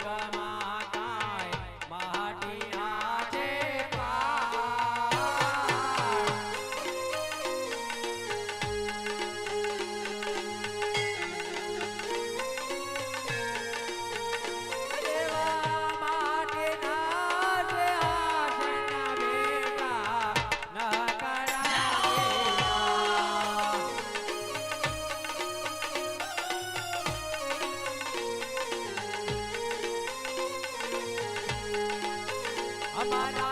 Mukama અમારા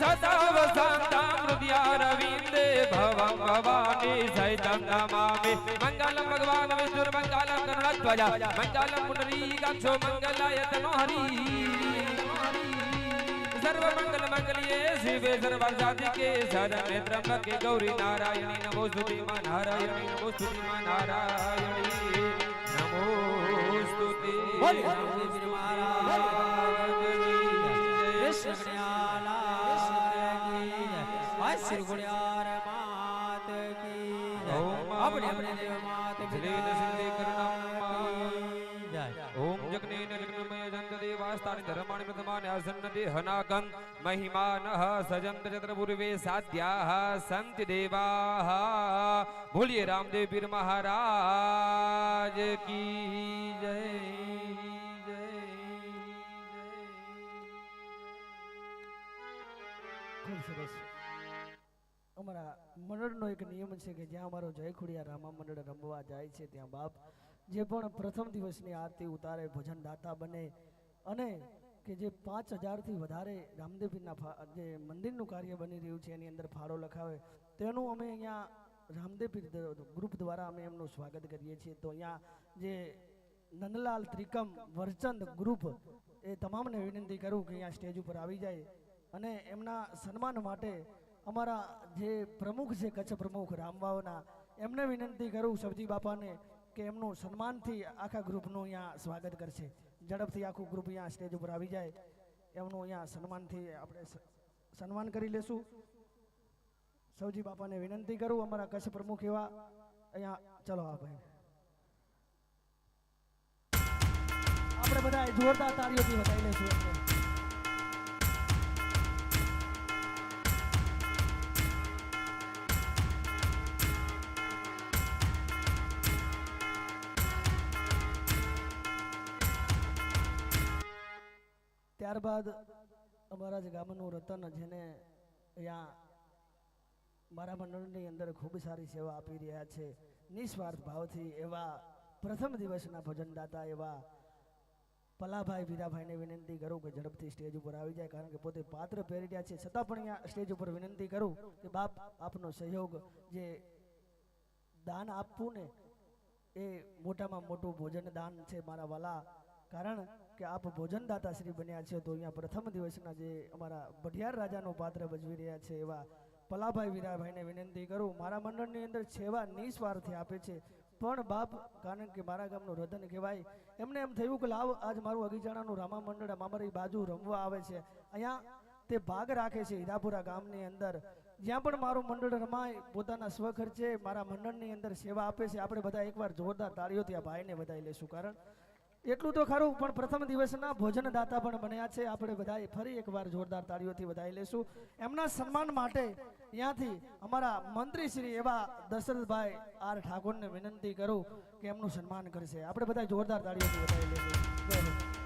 सदा वसंतामृद्या रवीन्दे भवं भवानी सहितं नमामि। मङ्गलं भगवान् विष्णुर्मङ्गलं करुणध्वजा मङ्गलं पुनरीकाक्षो मङ्गलाय तनोहरी सर्वमंगल मंगलिये शिवे सर्वाधिके शरणे त्र्यंबके गौरी नारायणी नमो स्तुतिमा नारायणी नमो स्तुतिमा नारायणी नमो स्तुति। महाराज શ્રી ગુણ્યાર માત કી આપણે આપણે દેવ માત જલેન સિંધે કરણમ જય. ઓમ જગનેન જગનમય જંત દેવાસ્તાની ધર્માણિ પ્રથમાને આસન્ન દેહનાકં મહિમાનઃ સજંત ચત્ર પૂર્વે સાધ્યાઃ સંત દેવાઃ બોલીએ રામદેવ પીર મહારાજ કી મંડળનો એક નિયમ છે કે જ્યાં અમારો જય ખુડિયા રામા મંડળ રમવા જાય છે, ત્યાં બાપ જે પણ પ્રથમ દિવસની આરતી ઉતારે ભજન દાતા બને અને કે જે પાંચ હજારથી વધારે રામદેવપીરના જે મંદિરનું કાર્ય બની રહ્યું છે, એની અંદર ફાળો લખાવે, તેનું અમે અહીંયા રામદેવપીર ગ્રુપ દ્વારા અમે એમનું સ્વાગત કરીએ છીએ. તો અહીંયા જે નંદલાલ ત્રિકમ વરચંદ ગ્રુપ, એ તમામને વિનંતી કરું કે અહીંયા સ્ટેજ ઉપર આવી જાય અને એમના સન્માન માટે અમારા જે પ્રમુખ છે, કચ્છ પ્રમુખ રામવાવના એમને વિનંતી કરું સબજી બાપાને કે એમનું સન્માનથી આખા ગ્રુપનું અહીંયા સ્વાગત કરશે. ઝડપથી આખું ગ્રુપ અહીંયા સ્ટેજ ઉપર આવી જાય. એમનું અહીંયા સન્માનથી આપણે સન્માન કરી લેશું. સૌજી બાપાને વિનંતી કરું, અમારા કચ્છ પ્રમુખ એવા, અહીંયા, ચલો આ ભાઈ. આપણે બધા જોરદાર તાળીઓથી વધાવી લેશું ત્યારબાદ અમારા જ ગામનું રતન જેને અહીંયા મારા મંડળની અંદર ખૂબ સારી સેવા આપી રહ્યા છે. નિસ્વાર્થ ભાવથી એવા પ્રથમ દિવસના ભજનદાતા એવા પલાભાઈ વીરાભાઈને વિનંતી કરું કે ઝડપથી સ્ટેજ ઉપર આવી જાય, કારણ કે પોતે પાત્ર પહેરી રહ્યા છે. છતાં પણ અહીંયા સ્ટેજ ઉપર વિનંતી કરું કે બાપ, આપનો સહયોગ જે દાન આપવું ને એ મોટામાં મોટું ભોજન દાન છે મારા વાલા. કારણ કે આપ ભોજનદાતા શ્રી બન્યા છે, તો અહીંયા પ્રથમ દિવસના જે અમારા ભટિયાર રાજાનું પાત્ર ભજવી રહ્યા છે, એવા પલાભાઈ વીરાભાઈને વિનંતી કરું. મારા મંડળની અંદર સેવા નિસ્વાર્થે આપે છે. પણ બાપ, કારણ કે મારા ગામનું રતન કહેવાય, એમને એમ થયું કે લાવ, આજ મારું અગીજાણાનું રામા મંડળ અમારી બાજુ રમવા આવે છે. અહીંયા તે ભાગ રાખે છે હીરાપુરા ગામની અંદર. જ્યાં પણ મારું મંડળ રમાય, પોતાના સ્વખર્ચે મારા મંડળની અંદર સેવા આપે છે. આપણે બધા એકવાર જોરદાર તાળીઓથી આ ભાઈને વધાવી લેશું કારણ એટલું તો ખરું, પણ પ્રથમ દિવસના ભોજનદાતા પણ બન્યા છે. આપણે બધાએ ફરી એકવાર જોરદાર તાળીઓથી વધાવી લેશું. એમના સન્માન માટે ત્યાંથી અમારા મંત્રી શ્રી એવા દશરથભાઈ આર ઠાકોરને વિનંતી કરું કે એમનું સન્માન કરશે. આપણે બધા જોરદાર તાળીઓથી વધાવી લેશું.